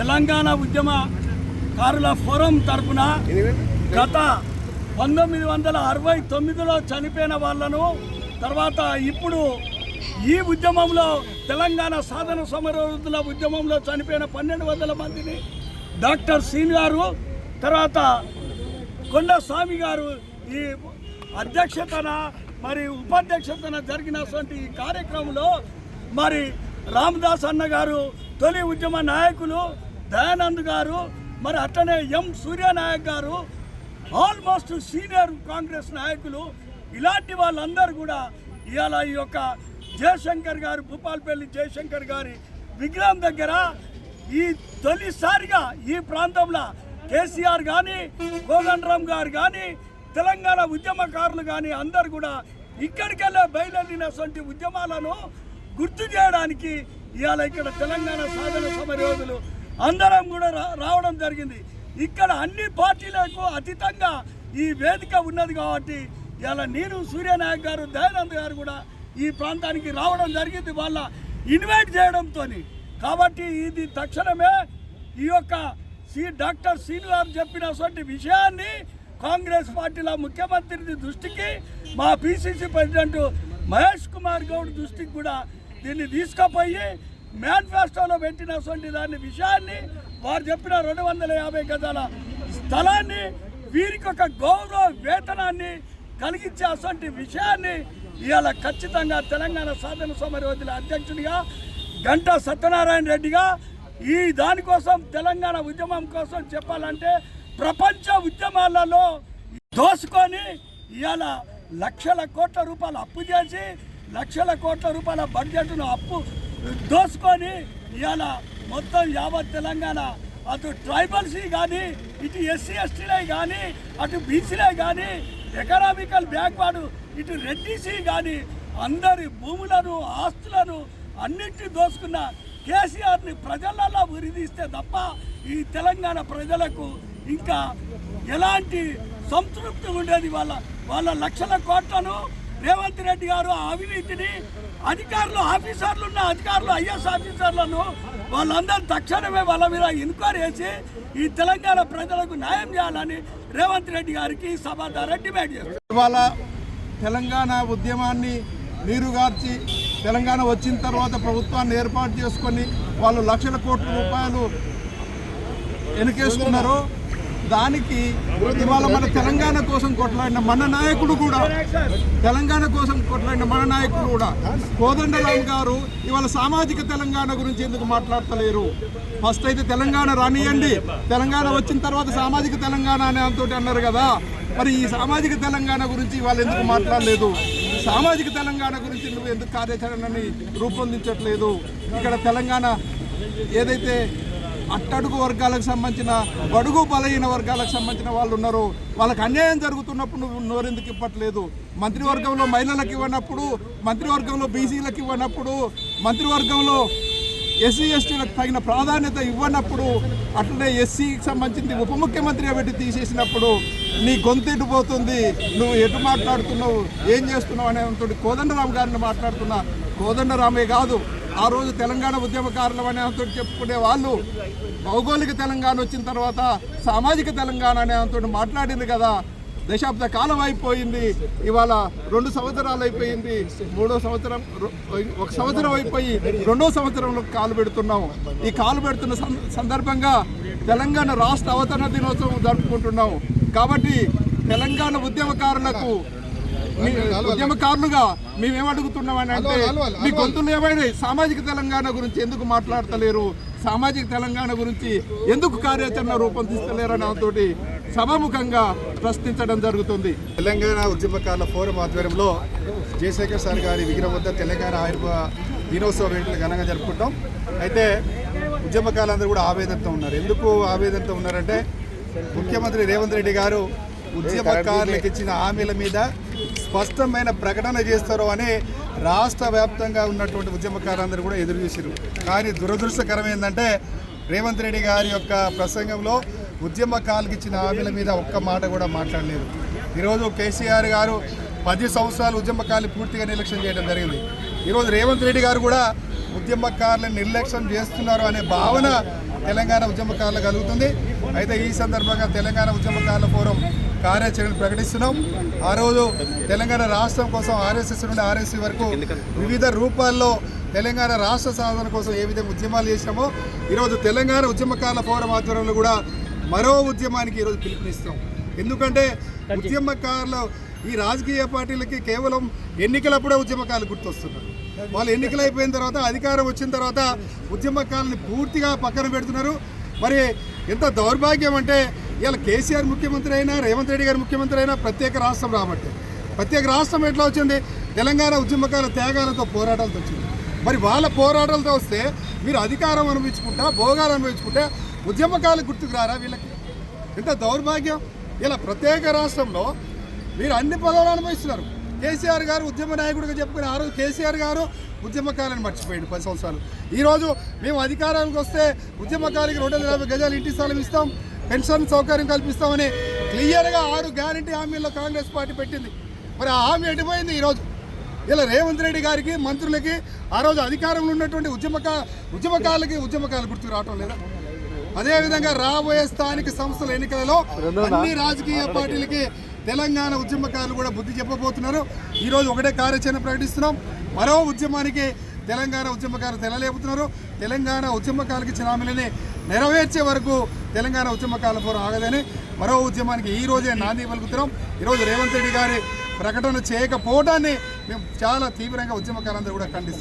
తెలంగాణ ఉద్యమ కారుల ఫోరం తరపున గత పంతొమ్మిది వందల అరవై తొమ్మిదిలో చనిపోయిన వాళ్ళను తర్వాత ఇప్పుడు ఈ ఉద్యమంలో తెలంగాణ సాధన సమరోధుల ఉద్యమంలో చనిపోయిన పన్నెండు వందల మందిని డాక్టర్ సీన్ గారు తర్వాత కొండ స్వామి గారు ఈ అధ్యక్షతన మరి ఉపాధ్యక్షతన జరిగినటువంటి ఈ కార్యక్రమంలో మరి రామదాస్ అన్న గారు తొలి ఉద్యమ నాయకులు దయానంద్ గారు మరి అట్లనే ఎం సూర్యనాయక్ గారు ఆల్మోస్ట్ సీనియర్ కాంగ్రెస్ నాయకులు ఇలాంటి వాళ్ళందరూ కూడా ఇవాళ ఈ యొక్క జయశంకర్ గారు భూపాల్పల్లి జయశంకర్ గారి విగ్రహం దగ్గర ఈ తొలిసారిగా ఈ ప్రాంతంలో కేసీఆర్ కానీ కోదండరామ్ గారు కానీ తెలంగాణ ఉద్యమకారులు కానీ అందరు కూడా ఇక్కడికెళ్ళే బయలుదేరినటువంటి ఉద్యమాలను గుర్తు చేయడానికి ఇవాళ ఇక్కడ తెలంగాణ సాధన సమరయోధులు అందరం కూడా రా- రావడం జరిగింది. ఇక్కడ అన్ని పార్టీలకు అతీతంగా ఈ వేదిక ఉన్నది కాబట్టి ఇలా నేను సూర్యనాయక్ గారు దయానంద్ గారు కూడా ఈ ప్రాంతానికి రావడం జరిగింది. వాళ్ళ ఇన్వైట్ చేయడంతో కాబట్టి ఇది తక్షణమే ఈ యొక్క సి డాక్టర్ శ్రీను గారు చెప్పినటువంటి విషయాన్ని కాంగ్రెస్ పార్టీల ముఖ్యమంత్రి దృష్టికి మా పిసిసి ప్రెసిడెంట్ మహేష్ కుమార్ గౌడ్ దృష్టికి కూడా దీన్ని తీసుకుపోయి మేనిఫెస్టోలో పెట్టినటువంటి దాని విషయాన్ని వారు చెప్పిన రెండు వందల యాభై గజాల స్థలాన్ని వీరికి ఒక గౌరవ వేతనాన్ని కలిగించే అటువంటి విషయాన్ని ఇవాళ ఖచ్చితంగా తెలంగాణ సాధన సమరయోధుల అధ్యక్షుడిగా గంటా సత్యనారాయణ రెడ్డిగా ఈ దానికోసం తెలంగాణ ఉద్యమం కోసం చెప్పాలంటే ప్రపంచ ఉద్యమాలలో దోసుకొని ఇవాళ లక్షల కోట్ల రూపాయలు అప్పు చేసి లక్షల కోట్ల రూపాయల బడ్జెట్ను అప్పు దోసుకొని ఇవాళ మొత్తం యావత్ తెలంగాణ అటు ట్రైబల్స్ కానీ ఇటు ఎస్సీ ఎస్టీలే కానీ అటు బీసీలే కానీ ఎకనామికల్ బ్యాక్వర్డ్ ఇటు రెడ్డిసి కానీ అందరి భూములను ఆస్తులను అన్నింటినీ దోసుకున్న కేసీఆర్ని ప్రజలలో ఉరిదీస్తే తప్ప ఈ తెలంగాణ ప్రజలకు ఇంకా ఎలాంటి సంతృప్తి ఉండేది వాళ్ళ వాళ్ళ లక్షల కోట్లను రేవంత్ రెడ్డి గారు ఆ అవినీతిని అధికారులు ఆఫీసర్లు ఉన్న అధికారులు ఐఎస్ ఆఫీసర్లను వాళ్ళందరూ తక్షణమే వాళ్ళ మీద ఎంక్వైరీ చేసి ఈ తెలంగాణ ప్రజలకు న్యాయం చేయాలని రేవంత్ రెడ్డి గారికి సభ ద్వారా డిమాండ్ చేస్తారు ఇవాళ తెలంగాణ ఉద్యమాన్ని నీరుగార్చి తెలంగాణ వచ్చిన తర్వాత ప్రభుత్వాన్ని ఏర్పాటు చేసుకొని వాళ్ళు లక్షల కోట్ల రూపాయలు వెనకేసుకున్నారు దానికి ఇవాళ మన తెలంగాణ కోసం కొట్లాడిన మన నాయకుడు కూడా తెలంగాణ కోసం కొట్లాడిన మన నాయకుడు కూడా కోదండరామ్ గారు ఇవాళ సామాజిక తెలంగాణ గురించి ఎందుకు మాట్లాడతలేరు? ఫస్ట్ అయితే తెలంగాణ రానియండి. తెలంగాణ వచ్చిన తర్వాత సామాజిక తెలంగాణ అనే అంతటి అన్నారు కదా. మరి ఈ సామాజిక తెలంగాణ గురించి వాళ్ళు ఎందుకు మాట్లాడలేదు? సామాజిక తెలంగాణ గురించి నువ్వు ఎందుకు కార్యాచరణని రూపొందించట్లేదు? ఇక్కడ తెలంగాణ ఏదైతే అట్టడుగు వర్గాలకు సంబంధించిన బడుగు బలహీన వర్గాలకు సంబంధించిన వాళ్ళు ఉన్నారు. వాళ్ళకి అన్యాయం జరుగుతున్నప్పుడు నువ్వు నోరెందుకు ఇవ్వట్లేదు? మంత్రివర్గంలో మహిళలకు ఇవ్వనప్పుడు మంత్రివర్గంలో బీసీలకు ఇవ్వనప్పుడు మంత్రివర్గంలో ఎస్సీ ఎస్టీలకు తగిన ప్రాధాన్యత ఇవ్వనప్పుడు అట్లనే ఎస్సీకి సంబంధించి ఉప ముఖ్యమంత్రిగా పెట్టి తీసేసినప్పుడు నీ గొంతు ఎటుపోతుంది నువ్వు ఎటు మాట్లాడుతున్నావు? ఏం చేస్తున్నావు? అనే కోదండరామ్ గారిని మాట్లాడుతున్నా కోదండరామే కాదు ఆ రోజు తెలంగాణ ఉద్యమకారులు అనే అంతో చెప్పుకునే వాళ్ళు భౌగోళిక తెలంగాణ వచ్చిన తర్వాత సామాజిక తెలంగాణ అనే అంతో మాట్లాడింది కదా. దశాబ్ద కాలం అయిపోయింది. ఇవాళ రెండు సంవత్సరాలు అయిపోయింది. మూడో సంవత్సరం ఒక సంవత్సరం అయిపోయి రెండో సంవత్సరంలో కాలు పెడుతున్నాం. ఈ కాలు పెడుతున్న సందర్భంగా తెలంగాణ రాష్ట్ర అవతరణ దినోత్సవం జరుపుకుంటున్నాం. కాబట్టి తెలంగాణ ఉద్యమకారులకు మీ ఉద్యమకారులుగా మేమేమడుగుతున్నామని అంటే మీ గొంతులు ఏమైనాయి సామాజిక తెలంగాణ గురించి ఎందుకు మాట్లాడతలేరు? సామాజిక తెలంగాణ గురించి ఎందుకు కార్యాచరణ రూపొందిస్తలేరని తోటి సభాముఖంగా ప్రశ్నించడం జరుగుతుంది. తెలంగాణ ఉద్యమకారుల ఫోరం ఆధ్వర్యంలో జయశేఖర్ సార్ గారి విగ్రహం వద్ద తెలంగాణ ఆయుర్వ దినోత్సవ వేడుకలు ఘనంగా జరుపుకుంటాం. అయితే ఉద్యమకారులందరూ కూడా ఆవేదనతో ఉన్నారు. ఎందుకు ఆవేదనతో ఉన్నారంటే ముఖ్యమంత్రి రేవంత్ రెడ్డి గారు ఉద్యమకారులకు ఇచ్చిన హామీల మీద స్పష్టమైన ప్రకటన చేస్తారో అని రాష్ట్ర వ్యాప్తంగా ఉన్నటువంటి ఉద్యమకారులందరూ కూడా ఎదురు చూసారు కానీ దురదృష్టకరం ఏంటంటే రేవంత్ రెడ్డి గారి యొక్క ప్రసంగంలో ఉద్యమకారులకు ఇచ్చిన హామీల మీద ఒక్క మాట కూడా మాట్లాడలేదు. ఈరోజు కేసీఆర్ గారు పది సంవత్సరాలు ఉద్యమకారులు పూర్తిగా నిర్లక్ష్యం చేయడం జరిగింది. ఈరోజు రేవంత్ రెడ్డి గారు కూడా ఉద్యమకారులను నిర్లక్ష్యం చేస్తున్నారు అనే భావన తెలంగాణ ఉద్యమకారులు కలుగుతుంది. అయితే ఈ సందర్భంగా తెలంగాణ ఉద్యమకారుల ఫోరం కార్యాచరణ ప్రకటిస్తున్నాం. ఆ రోజు తెలంగాణ రాష్ట్రం కోసం ఆర్ఎస్ఎస్ నుండి ఆర్ఎస్సీ వరకు వివిధ రూపాల్లో తెలంగాణ రాష్ట్ర సాధన కోసం ఏ విధంగా ఉద్యమాలు చేసినామో ఈరోజు తెలంగాణ ఉద్యమకారుల ఫోరం ఆధ్వర్యంలో కూడా మరో ఉద్యమానికి ఈరోజు పిలుపునిస్తాం. ఎందుకంటే ఉద్యమకారులు ఈ రాజకీయ పార్టీలకి కేవలం ఎన్నికలప్పుడే ఉద్యమకారులు గుర్తొస్తున్నారు వాళ్ళు ఎన్నికలు అయిపోయిన తర్వాత అధికారం వచ్చిన తర్వాత ఉద్యమకాలను పూర్తిగా పక్కన పెడుతున్నారు. మరి ఎంత దౌర్భాగ్యం అంటే ఇలా కేసీఆర్ ముఖ్యమంత్రి అయినా రేవంత్ రెడ్డి గారు ముఖ్యమంత్రి అయినా ప్రత్యేక రాష్ట్రం రాబట్టి. ప్రత్యేక రాష్ట్రం ఎట్లా వచ్చింది? తెలంగాణ ఉద్యమకాల త్యాగాలతో పోరాటాలతో వచ్చింది. మరి వాళ్ళ పోరాటాలతో వస్తే మీరు అధికారం అనుభవించుకుంటా భోగాలు అనుభవించుకుంటే ఉద్యమకాలు గుర్తుకు రారా వీళ్ళకి? ఎంత దౌర్భాగ్యం! ఇలా ప్రత్యేక రాష్ట్రంలో మీరు అన్ని పదవులు అనుభవిస్తున్నారు. కేసీఆర్ గారు ఉద్యమ నాయకుడిగా చెప్పుకుని ఆ రోజు కేసీఆర్ గారు ఉద్యమకాలను మర్చిపోయింది పది సంవత్సరాలు. ఈరోజు మేము అధికారానికి వస్తే ఉద్యమకాలకి రెండు వందల యాభై గజాలు ఇంటి స్థలం ఇస్తాం పెన్షన్ సౌకర్యం కల్పిస్తామని క్లియర్గా ఆరు గ్యారంటీ హామీల్లో కాంగ్రెస్ పార్టీ పెట్టింది. మరి ఆ హామీ ఎడిపోయింది ఈరోజు ఇలా రేవంత్ రెడ్డి గారికి మంత్రులకి ఆ రోజు అధికారంలో ఉన్నటువంటి ఉద్యమకా ఉద్యమకాలకి ఉద్యమకాలు గుర్తుకు రావటం లేదా? అదేవిధంగా రాబోయే స్థానిక సంస్థల ఎన్నికలలో అన్ని రాజకీయ పార్టీలకి తెలంగాణ ఉద్యమకారులు కూడా బుద్ధి చెప్పబోతున్నారు. ఈరోజు ఒకటే కార్యాచరణ ప్రకటిస్తున్నాం. మరో ఉద్యమానికి తెలంగాణ ఉద్యమకారులు తెలలేపుతున్నారు తెలంగాణ ఉద్యమకాలకి చిరామిలని నెరవేర్చే వరకు తెలంగాణ ఉద్యమకాల పోరం ఆగదని మరో ఉద్యమానికి ఈ రోజే నాంది పలుకుతున్నాం. ఈరోజు రేవంత్ రెడ్డి గారి ప్రకటన చేయకపోవడాన్ని మేము చాలా తీవ్రంగా ఉద్యమకాలందరూ కూడా ఖండిస్తున్నాం.